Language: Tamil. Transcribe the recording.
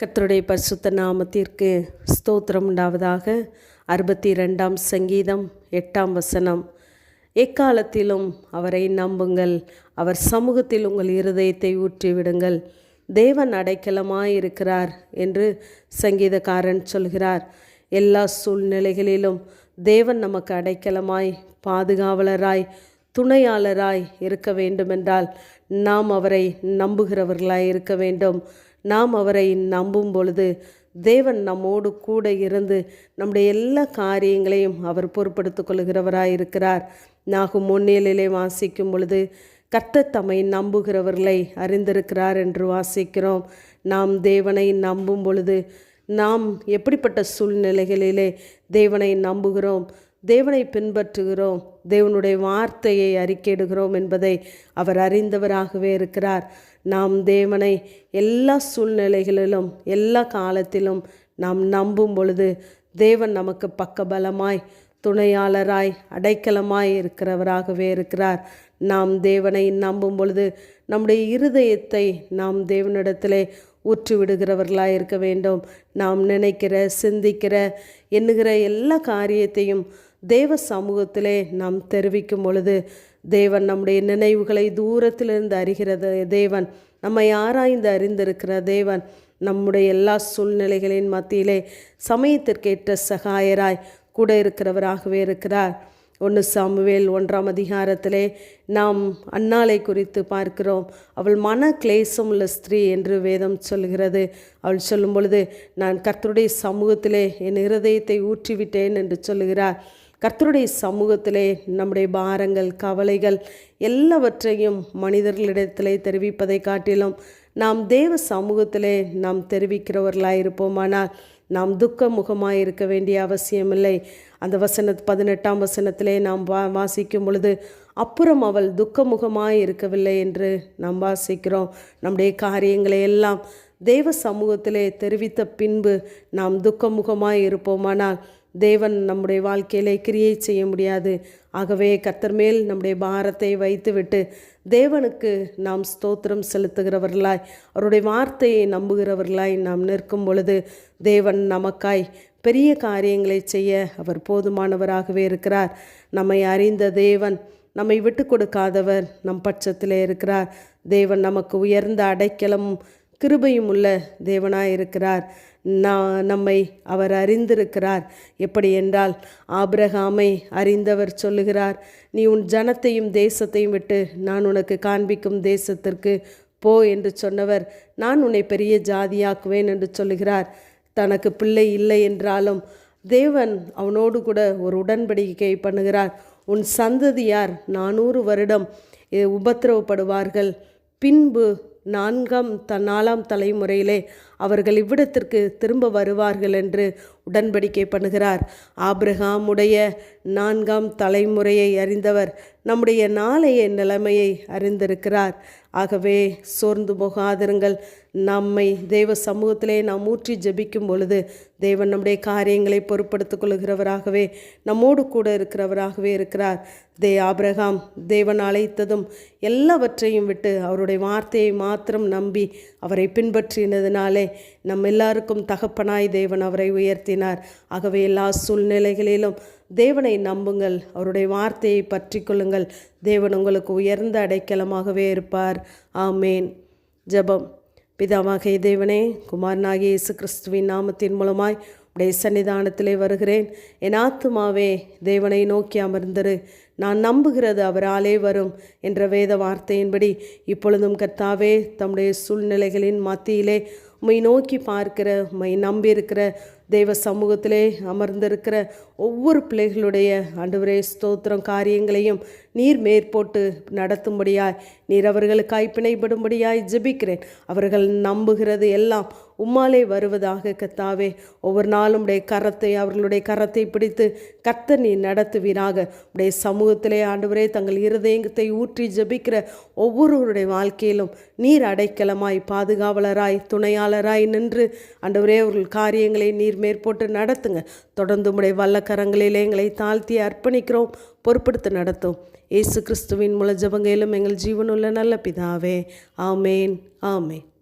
கத்தருடைய பரிசுத்த நாமத்திற்கு ஸ்தோத்திரம் உண்டாவதாக. அறுபத்தி ரெண்டாம் சங்கீதம் எட்டாம் வசனம். எக்காலத்திலும் அவரை நம்புங்கள். அவர் சமூகத்தில் உங்கள் இருதயத்தை ஊற்றிவிடுங்கள். தேவன் அடைக்கலமாயிருக்கிறார் என்று சங்கீதக்காரன் சொல்கிறார். எல்லா சூழ்நிலைகளிலும் தேவன் நமக்கு அடைக்கலமாய் பாதுகாவலராய் துணையாளராய் இருக்க வேண்டுமென்றால் நாம் அவரை நம்புகிறவர்களாய் இருக்க வேண்டும். நாம் அவரை நம்பும் பொழுது தேவன் நம்மோடு கூட இருந்து நம்முடைய எல்லா காரியங்களையும் அவர் பொறுப்படுத்திக் கொள்கிறவராக இருக்கிறார் நாகும் முன்னிலையிலே வாசிக்கும் பொழுது கர்த்தர் தம்மை நம்புகிறவர்களை அறிந்திருக்கிறார் என்று வாசிக்கிறோம். நாம் தேவனை நம்பும் பொழுது நாம் எப்படிப்பட்ட சூழ்நிலைகளிலே தேவனை நம்புகிறோம்? தேவனை பின்பற்றுகிறோம். தேவனுடைய வார்த்தையை அறிக்கையிடுகிறோம் என்பதை அவர் அறிந்தவராகவே இருக்கிறார். நாம் தேவனை எல்லா சூழ்நிலைகளிலும் எல்லா காலத்திலும் நாம் நம்பும் பொழுது தேவன் நமக்கு பக்கபலமாய் துணையாளராய் அடைக்கலமாய் இருக்கிறவராகவே இருக்கிறார். நாம் தேவனை நம்பும் பொழுது நம்முடைய இருதயத்தை நாம் தேவனிடத்திலே ஊற்றி விடுகிறவர்களாக இருக்க வேண்டும். நாம் நினைக்கிற சிந்திக்கிற எண்ணுகிற எல்லா காரியத்தையும் தேவ சமூகத்திலே நாம் தெரிவிக்கும் பொழுது தேவன் நம்முடைய நினைவுகளை தூரத்திலிருந்து அறிகிறது. தேவன் நம்மை ஆராய்ந்து அறிந்திருக்கிற தேவன் நம்முடைய எல்லா சூழ்நிலைகளின் மத்தியிலே சமயத்திற்கேற்ற சகாயராய் கூட இருக்கிறவராகவே இருக்கிறார். ஒன்று சாமுவேல் ஒன்றாம் அதிகாரத்திலே நாம் அன்னாளை குறித்து பார்க்கிறோம். அவள் மன கிளேசம் உள்ள ஸ்திரீ என்று வேதம் சொல்கிறது. அவள் சொல்லும் பொழுது நான் கர்த்தருடைய சமூகத்திலே என் இருதயத்தை ஊற்றிவிட்டேன் என்று சொல்லுகிறார். கர்த்தருடைய சமூகத்திலே நம்முடைய பாரங்கள் கவலைகள் எல்லாவற்றையும் மனிதர்களிடத்திலே தெரிவிப்பதை காட்டிலும் நாம் தேவ சமூகத்திலே நாம் தெரிவிக்கிறவர்களாக இருப்போமானால் நாம் துக்க முகமாக இருக்க வேண்டிய அவசியமில்லை. அந்த வசன பதினெட்டாம் வசனத்திலே நாம் வா வாசிக்கும் பொழுது அப்புறம் அவள் துக்கமுகமாக இருக்கவில்லை என்று நாம் வாசிக்கிறோம். நம்முடைய காரியங்களை எல்லாம் தேவ சமூகத்திலே தெரிவித்த பின்பு நாம் துக்கமுகமாக இருப்போமானால் தேவன் நம்முடைய வாழ்க்கையிலே கிரியை செய்ய முடியாது. ஆகவே கத்தர் மேல் நம்முடைய பாரத்தை வைத்துவிட்டு தேவனுக்கு நாம் ஸ்தோத்திரம் செலுத்துகிறவர்களாய் அவருடைய வார்த்தையை நம்புகிறவர்களாய் நாம் நிற்கும் பொழுது தேவன் நமக்காய் பெரிய காரியங்களை செய்ய அவர் போதுமானவராகவே இருக்கிறார். நம்மை அறிந்த தேவன் நம்மை விட்டு கொடுக்காதவர் நம் பட்சத்திலே இருக்கிறார். தேவன் நமக்கு உயர்ந்த அடைக்கலம் கிருபையும் உள்ள தேவனாய் இருக்கிறார் நான் நம்மை அவர் அறிந்திருக்கிறார். எப்படி என்றால் ஆபிரகாமை அறிந்தவர் சொல்லுகிறார் நீ உன் ஜனத்தையும் தேசத்தையும் விட்டு நான் உனக்கு காண்பிக்கும் தேசத்திற்கு போ என்று சொன்னவர் நான் உன்னை பெரிய ஜாதியாக்குவேன் என்று சொல்லுகிறார். தனக்கு பிள்ளை இல்லை என்றாலும் தேவன் அவனோடு கூட ஒரு உடன்படிக்கை பண்ணுகிறார். உன் சந்ததியார் நானூறு வருடம் உபத்திரவப்படுவார்கள். பின்பு நான்காம் த நாலாம் தலைமுறையிலே அவர்கள் இவ்விடத்திற்கு திரும்ப வருவார்கள் என்று உடன்படிக்கை பண்ணுகிறார். ஆப்ரஹாமுடைய நான்காம் தலைமுறையை அறிந்தவர் நம்முடைய நாளைய நிலைமையை அறிந்திருக்கிறார். ஆகவே சோர்ந்து போகாதிருங்கள். நம்மை தெய்வ சமூகத்திலே நாம் ஊற்றி ஜபிக்கும் பொழுது தேவன் நம்முடைய காரியங்களை பொருட்படுத்திக் கொள்கிறவராகவே நம்மோடு கூட இருக்கிறவராகவே இருக்கிறார். தே ஆபிரகாம் தேவன் அழைத்ததும் எல்லாவற்றையும் விட்டு அவருடைய வார்த்தையை மாத்திரம் நம்பி அவரை பின்பற்றினதினாலே நம் எல்லாருக்கும் தகப்பனாய் தேவன் அவரை உயர்த்தினார். ஆகவே எல்லா சூழ்நிலைகளிலும் தேவனை நம்புங்கள். அவருடைய வார்த்தையை பற்றி கொள்ளுங்கள். தேவன் உங்களுக்கு உயர்ந்த அடைக்கலமாகவே இருப்பார். ஆமேன். ஜபம். பிதாவாகிய தேவனே குமாரனாகிய இயேசு கிறிஸ்துவின் நாமத்தின் மூலமாய் உடைய சன்னிதானத்திலே வருகிறேன். என் ஆத்துமாவே தேவனை நோக்கி அமர்ந்தரு. நான் நம்புகிறது அவராலே வரும் என்ற வேத வார்த்தையின்படி இப்பொழுதும் கர்த்தாவே தம்முடைய சூழ்நிலைகளின் மத்தியிலே உம்மை நோக்கி பார்க்கிற உம்மை நம்பியிருக்கிற தெய்வ சமூகத்திலே அமர்ந்திருக்கிற ஒவ்வொரு பிள்ளைகளுடைய ஆண்டவரே ஸ்தோத்திரம் காரியங்களையும் நீர் மேற்போட்டு நடத்தும்படியாய் நீர் அவர்களுக்காய் பிணைப்படும்படியாய் ஜெபிக்கிறேன். அவர்கள் நம்புகிறது எல்லாம் உம்மாலே வருவதாக கத்தாவே. ஒவ்வொரு நாளும் உடைய கரத்தை அவர்களுடைய கரத்தை பிடித்து கத்த நீ நடத்துவீராக. உடைய சமூகத்திலே ஆண்டவரே தங்கள் இருதயத்தை ஊற்றி ஜபிக்கிற ஒவ்வொருவருடைய வாழ்க்கையிலும் நீர் அடைக்கலமாய் பாதுகாவலராய் துணையாளராய் நின்று ஆண்டவரே அவர்கள் காரியங்களை நீர் மேற்போட்டு நடத்துங்க. தொடர்ந்து உடைய வல்லக்கரங்களிலே எங்களை தாழ்த்தி அர்ப்பணிக்கிறோம். பொறுப்படுத்த நடத்தும். ஏசு கிறிஸ்துவின் மூல ஜபங்கையிலும் எங்கள் ஜீவனுள்ள நல்ல பிதாவே. ஆமேன் ஆமேன்.